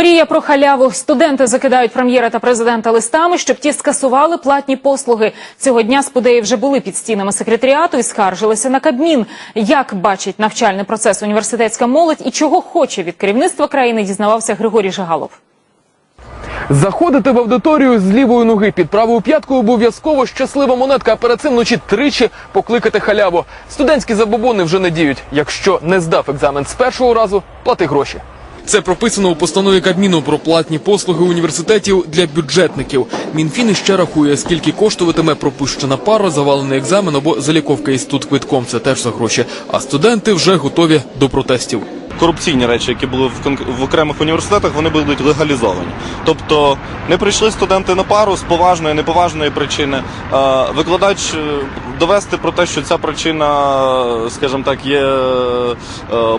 Мрія про халяву. Студенти закидають прем'єра та президента листами, щоб ті скасували платні послуги. Цього дня спудеї вже були під стінами секретаріату і скаржилися на Кабмін. Як бачить навчальний процес університетська молодь і чого хоче від керівництва країни, дізнавався Григорій Жигалов. Заходити в аудиторію з лівої ноги під правою п'яткою обов'язково щаслива монетка, а перед цим вночі тричі покликати халяву. Студентські забобони вже не діють. Якщо не здав екзамен з першого разу, плати гроші. Це прописано у постанові Кабміну про платні послуги університетів для бюджетників. Мінфін іще рахує, скільки коштуватиме пропущена пара, завалений екзамен або заліковка із тут квитком. Це теж за гроші. А студенти вже готові до протестів. корупційні речі, які були в, окремих університетах, вони будуть легалізовані. Тобто не прийшли студенти на пару з поважної, неповажної причини. Викладач е, довести про те, що ця причина, скажімо так, є е,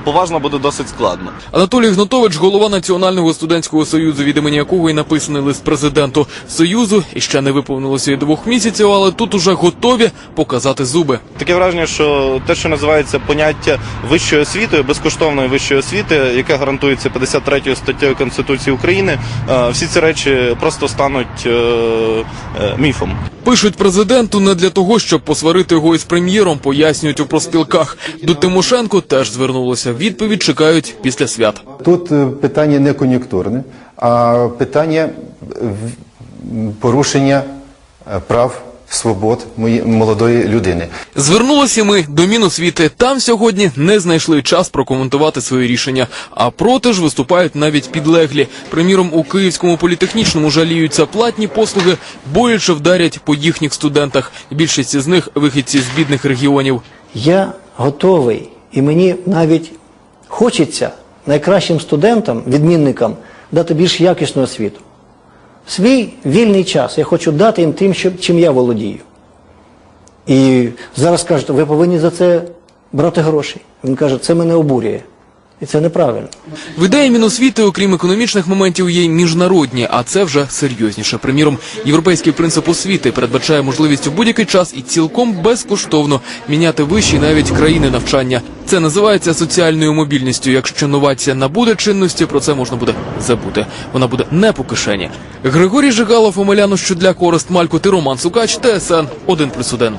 поважна, буде досить складно. Анатолій Гнатович, голова Національного студентського союзу, від імені якого і написаний лист президенту союзу. І ще не виповнилося і двох місяців, але тут уже готові показати зуби. Таке враження, що те, що називається поняття вищої освіти, безкоштовної вищої освіти, яке гарантується 53 статтею Конституції України, е, всі ці речі просто стануть е, міфом. Пишуть президенту не для того, щоб посварити його із прем'єром, пояснюють у проспілках. До Тимошенко теж звернулося. Відповідь чекають після свят. Тут е, питання не кон'юнктурне, а питання порушення е, прав, свобод мої- молодої людини. Звернулися ми до Міносвіти. Там сьогодні не знайшли час прокоментувати своє рішення. А проти ж виступають навіть підлеглі. Приміром, у Київському політехнічному жаліються платні послуги, боляче вдарять по їхніх студентах. Більшість із них вихідці з бідних регіонів. Я готовий, і мені навіть хочеться найкращим студентам, відмінникам дати більш якісну освіту. Свій вільний час я хочу дати їм тим, чим я володію. І зараз кажуть, ви повинні за це брати гроші. Він каже, це мене обурює. І це неправильно. В ідеї Міносвіти, окрім економічних моментів, є й міжнародні, а це вже серйозніше. Приміром, європейський принцип освіти передбачає можливість у будь-який час і цілком безкоштовно міняти вищі навіть країни навчання. Це називається соціальною мобільністю. Якщо новація набуде чинності, про це можна буде забути. Вона буде не по кишені. Григорій Жигалов, Омеляно, що для користь Малько, ти Роман Сукач, ТСН 1+,1.